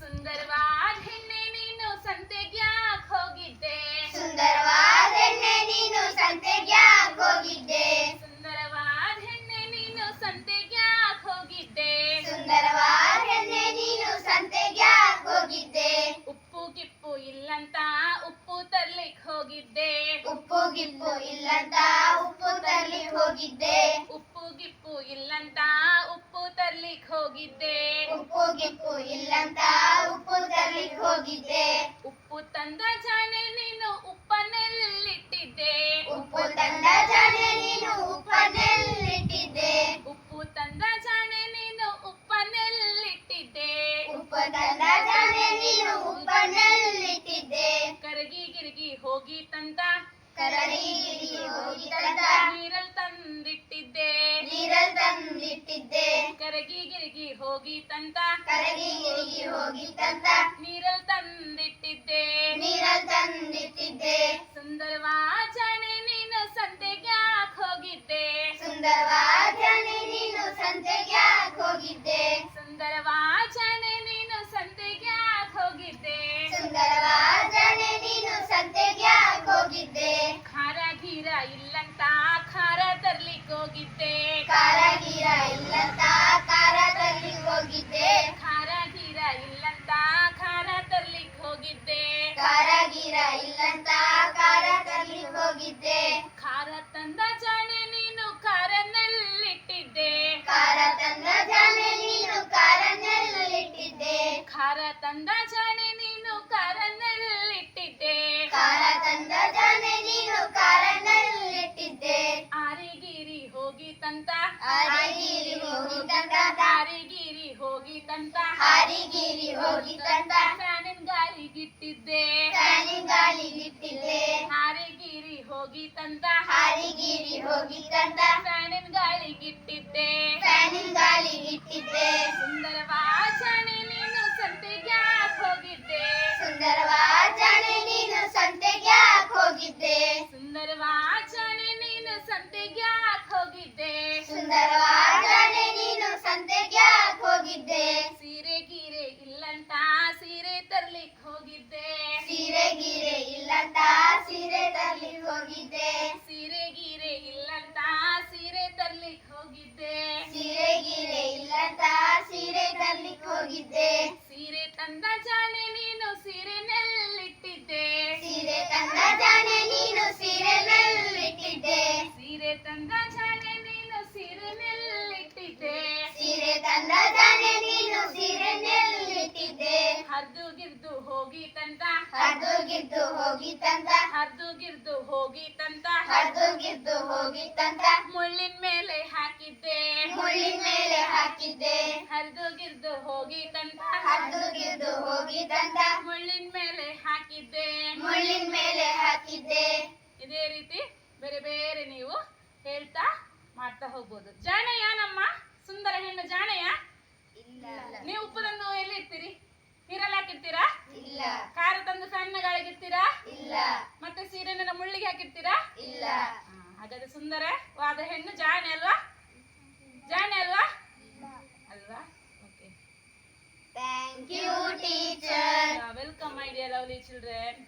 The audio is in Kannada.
ಸುಂದರವಾದ ಹೆಣ್ಣೆ ನೀನು ಸಂತೆಗ್ಯಾಕ್ ಹೋಗಿದ್ದೆ ಸುಂದರವಾದ ಹೆಣ್ಣೆ ನೀನು ಸಂತೆಗ್ಯಾಕ್ ಹೋಗಿದ್ದೆ ಸುಂದರವಾದ ಹೆಣ್ಣೆ ನೀನು ಸಂತೆಗ್ಯಾಕ್ ಹೋಗಿದ್ದೆ ಸುಂದರವಾದ ಹೆಣ್ಣೆ ನೀನು ಸಂತೆಗ್ಯಾಕ್ ಹೋಗಿದ್ದೆ ಉಪ್ಪು ಕಿಪ್ಪು ಇಲ್ಲಂತ ಉಪ್ಪು ತರ್ಲಿಕ್ ಹೋಗಿದ್ದೆ ಉಪ್ಪು ಗಿಪ್ಪು ಇಲ್ಲಂತ ಉಪ್ಪು ತರ್ಲಿಕ್ ಹೋಗಿದ್ದೆ ಉಪ್ಪು ಗಿಪ್ಪು ಇಲ್ಲಂತ ಉಪ್ಪು ತರ್ಲಿಕ್ ಹೋಗಿದ್ದೆ ಉಪ್ಪು ಗಿಪ್ಪು ಇಲ್ಲಂತ ತಂದ ಜಾನೆ ನೀನು ಉಪ್ಪನ್ನೆಲ್ಲಿಟ್ಟಿದ್ದೆ? ಉಪ್ಪು ತಂದ ಜಾನೆ ನೀನು ಉಪ್ಪನ್ನೆಲ್ಲಿಟ್ಟಿದ್ದೆ? ಉಪ್ಪು ತಂದ ಜಾಣೆ ನೀನು ಉಪ್ಪನ್ನೆಲ್ಲಿಟ್ಟಿದ್ದೆ? ಉಪ್ಪು ತಂದ ಜಾನೆ ನೀನು ಉಪ್ಪನ್ನೆಲ್ಲಿಟ್ಟಿದ್ದೆ? ಕರಗಿ ಗಿರಗಿ ಹೋಗಿ ತಂದ? ಗಿರಿಗಿ ಹೋಗಿ ತಂದ? ನೀರಲ್ ತಂದಿಟ್ಟಿದ್ದೆ ಕರಗಿ ಗಿರಿಗಿ ಹೋಗಿ ತಂತ ಕರಗಿ ಗಿರಿಗಿ ಹೋಗಿ ತಂತ ನೀರಲ್ ತಂದಿಟ್ಟಿದ್ದೆ. ನೀರಲ್ ತಂದಿಟ್ಟಿದ್ದೆ. ಸುಂದರವಾದ ಖಾರ ತಂದ ಜಾಣೆ ನೀನು ಕಾರನ್ನಲ್ಲಿಟ್ಟಿದ್ದೆ. ಕಾರ ತಂದ ಜಾನೆ ನೀನು ಕಾರನ್ನೆಲ್ಲಿಟ್ಟಿದ್ದೆ. ಆರಿಗಿರಿ ಹೋಗಿ ತಂತ. ಹಾರಿಗಿರಿ ಹೋಗಿ ತಂತ. ಆರಿಗಿರಿ ಹೋಗಿ ತಂತ. ಹಾರಿಗಿರಿ ಹೋಗಿ ತಂತ. ಫ್ಯಾನಿನ ಗಾಳಿಗಿಟ್ಟಿದ್ದೆ ಫ್ಯಾನಿನ್ ಗಾಳಿಗಿಟ್ಟಿದ್ದೆ ಹಾರಿಗಿರಿ ಹೋಗಿ ತಂತ. ಹಾರಿಗಿರಿ ಹೋಗಿ ತಂತ. ಫ್ಯಾನಿನ ಗಾಳಿಗಿಟ್ಟಿದ್ದೆ ಫ್ಯಾನಿನ್ ಗಾಳಿಗಿಟ್ಟಿದ್ದೆ ತಂದ ಜಾನೆ ನೀನು ಹರ್ದು ಗಿರ್ದು ಹೋಗಿ ತಂತ ಹದ್ದು ಗಿರ್ದು ಹೋಗಿ ತಂದ. ಹದ್ದು ಗಿರ್ದು ಹೋಗಿ ತಂತ ಹದ್ದು ಗಿರ್ದು ಹೋಗಿ ತಂದ. ಮುಳ್ಳಿನ ಮೇಲೆ ಹಾಕಿದ್ದೆ. ಮುಳ್ಳಿನ ಮೇಲೆ ಹಾಕಿದ್ದೆ. ಹದ್ದು ಗಿರ್ದು ಹೋಗಿ ತಂತ ಹದ್ದು ಗಿರ್ದು ಹೋಗಿ ತಂದ. ಮುಳ್ಳಿನ ಮೇಲೆ ಹಾಕಿದ್ದೆ. ಮುಳ್ಳಿನ ಮೇಲೆ ಹಾಕಿದ್ದೆ. ಇದೇ ರೀತಿ ಬೇರೆ ಬೇರೆ ನೀವು ಹೇಳ್ತಾ ಮಾಡ್ತಾ ಹೋಗ್ಬೋದು. ಜಾಣಯ್ಯ ನಮ್ಮ ಸುಂದರ ಹೆಣ್ಣು ಜಾಣೆಯ ಇಲ್ಲ ನೀವು ಉಪ್ಪು ತಂದು ಎಲ್ಲಿ ಇಡ್ತೀರಿ? ನೀರಲ್ಲಿ ಹಾಕಿರ್ತೀರಾ ಇಲ್ಲ. ಖಾರ ತಂದು ಸಣ್ಣ ಗಾಳಿಗಿಡ್ತೀರಾ ಇಲ್ಲ. ಮತ್ತೆ ಸೀರೆನ ಮುಳ್ಳಿಗೆ ಹಾಕಿರ್ತೀರಾ ಇಲ್ಲ. ಹಾಗಾದ್ರೆ ಸುಂದರವಾದ ಹೆಣ್ಣು ಜಾಣೆ ಅಲ್ವಾ? ಜಾಣೆ ಅಲ್ವಾ? ಅಲ್ವಾ? Okay thank you teacher welcome my dear lovely children